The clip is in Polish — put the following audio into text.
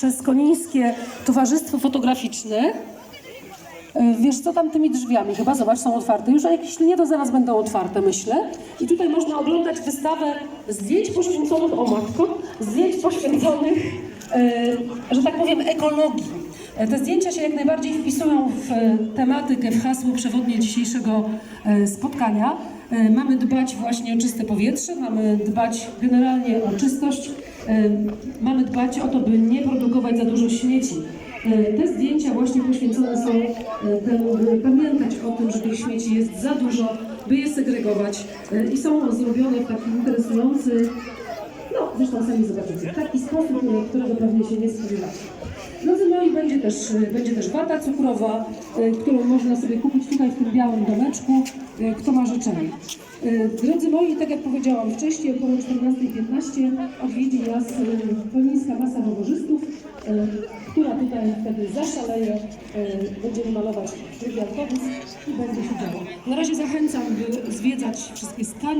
przez Konińskie Towarzystwo Fotograficzne. E, Wiesz co tam tymi drzwiami? Chyba, zobacz, są otwarte. Już jakieś nie to zaraz będą otwarte, myślę. I tutaj można oglądać wystawę zdjęć poświęconych, o matko, zdjęć poświęconych, e, że tak powiem, ekologii. E, Te zdjęcia się jak najbardziej wpisują w tematykę, w hasło przewodnie dzisiejszego spotkania. E, Mamy dbać właśnie o czyste powietrze, mamy dbać generalnie o czystość, e, mamy dbać o to, by nie produkować za dużo śmieci. E, Te zdjęcia właśnie poświęcone są temu, by pamiętać o tym, że tych śmieci jest za dużo, by je segregować i są zrobione w taki interesujący, no zresztą sami zobaczycie, taki sposób, którego pewnie się nie spodziewacie. Będzie też, e, będzie też wata cukrowa, e, którą można sobie kupić tutaj w tym białym domeczku, e, kto ma życzenie. Drodzy moi, tak jak powiedziałam wcześniej, około 14.15 odwiedzi nas Konińska Masa Rowerzystów, która tutaj wtedy zaszaleje, będziemy malować autobus i będzie się działo. Na razie zachęcam, by zwiedzać wszystkie skanie.